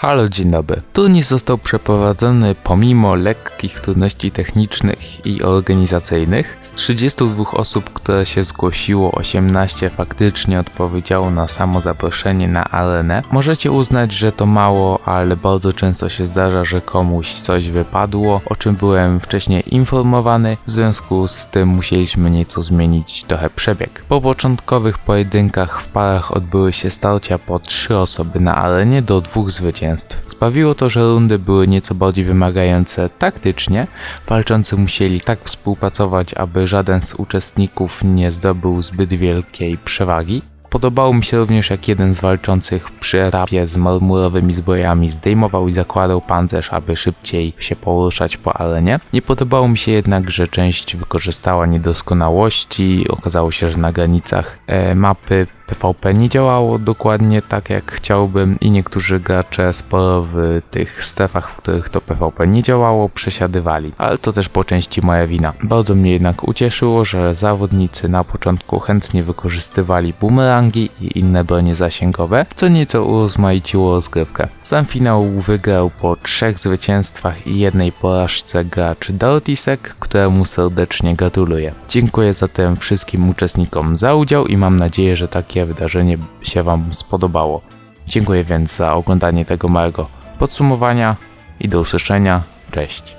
Halo, dzień dobry. Turniej został przeprowadzony pomimo lekkich trudności technicznych i organizacyjnych. Z 32 osób, które się zgłosiło, 18 faktycznie odpowiedziało na samo zaproszenie na arenę. Możecie uznać, że to mało, ale bardzo często się zdarza, że komuś coś wypadło, o czym byłem wcześniej informowany. W związku z tym musieliśmy nieco zmienić trochę przebieg. Po początkowych pojedynkach w parach odbyły się starcia po 3 osoby na arenie do dwóch zwycięstw. Sprawiło to, że rundy były nieco bardziej wymagające taktycznie. Walczący musieli tak współpracować, aby żaden z uczestników nie zdobył zbyt wielkiej przewagi. Podobało mi się również, jak jeden z walczących przy etapie z marmurowymi zbrojami zdejmował i zakładał pancerz, aby szybciej się poruszać po arenie. Nie podobało mi się jednak, że część wykorzystała niedoskonałości. Okazało się, że na granicach e, mapy PvP nie działało dokładnie tak jak chciałbym i niektórzy gracze sporo w tych strefach, w których to PvP nie działało, przesiadywali, ale to też po części moja wina. Bardzo mnie jednak ucieszyło, że zawodnicy na początku chętnie wykorzystywali boomerangi i inne bronie zasięgowe, co nieco urozmaiciło rozgrywkę. Sam finał wygrał po trzech zwycięstwach i jednej porażce gracz Dortisek, któremu serdecznie gratuluję. Dziękuję zatem wszystkim uczestnikom za udział i mam nadzieję, że takie wydarzenie się Wam spodobało. Dziękuję więc za oglądanie tego małego podsumowania i do usłyszenia. Cześć.